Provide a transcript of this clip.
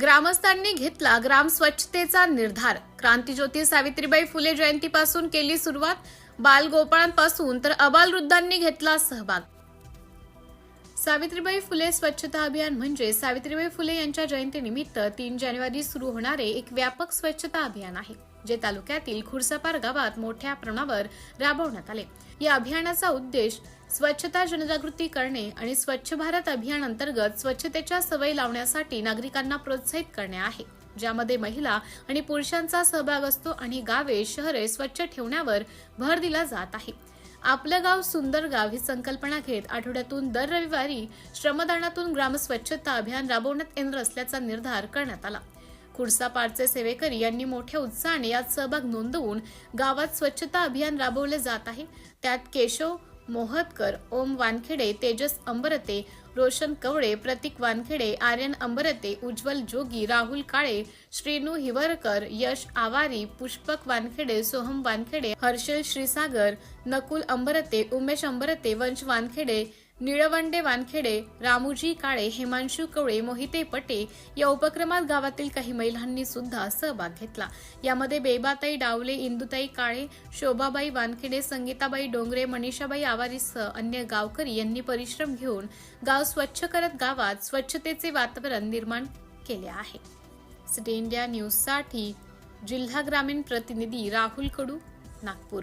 ग्रामस्थांनी घेतला ग्राम स्वच्छतेचा निर्धार. क्रांतीज्योती सावित्रीबाई फुले जयंतीपासून केली सुरुवात. बालगोपाळांपासून तर अबालवृद्धांनी घेतला सहभाग. सावित्रीबाई फुले स्वच्छता अभियान म्हणजे सावित्रीबाई फुले यांच्या जयंतीनिमित्त तीन जानेवारी सुरू होणारे एक व्यापक स्वच्छता अभियान आहे जे तालुक्यातील खुर्सापार गावात मोठ्या प्रमाणावर राबवण्यात आले. या अभियानाचा उद्देश स्वच्छता जनजागृती करणे आणि स्वच्छ भारत अभियान अंतर्गत स्वच्छतेच्या सवयी लावण्यासाठी नागरिकांना प्रोत्साहित करणे आहे ज्यामध्ये महिला आणि पुरुषांचा सहभाग असतो आणि गावे शहरे स्वच्छ ठेवण्यावर भर दिला जात आहे. आपलं गाव सुंदर गाव ही संकल्पना घेत आठवड्यातून दर रविवारी श्रमदानातून ग्राम स्वच्छता अभियान राबवण्यात येणार असल्याचा निर्धार करण्यात आला. खुर्सापाडचे सेवेकरी यांनी मोठ्या उत्साहाने यात सहभाग नोंदवून गावात स्वच्छता अभियान राबवले जात आहे. त्यात केशव मोहतकर ओम वानखेडे तेजस अंबरते रोशन कवडे प्रतीक वानखेडे आर्यन अंबरते उज्ज्वल जोगी राहुल काळे श्रीनू हिवरकर यश आवारी पुष्पक वानखेडे सोहम वानखेडे हर्षल श्रीसागर नकुल अंबरते उमेश अंबरते वंश वानखेडे निळवंडे वानखेडे रामूजी काळे हेमांशू कवळे मोहिते पटे या उपक्रमात गावातील काही महिलांनी सुद्धा सहभाग घेतला. यामध्ये बेबाताई डावले इंदुताई काळे शोभाबाई वानखेडे संगीताबाई डोंगरे मनीषाबाई आवारीसह अन्य गावकरी यांनी परिश्रम घेऊन गाव स्वच्छ करत गावात स्वच्छतेचे वातावरण निर्माण केले आहे. सिटी इंडिया न्यूजसाठी जिल्हा ग्रामीण प्रतिनिधी राहुल कडू नागपूर.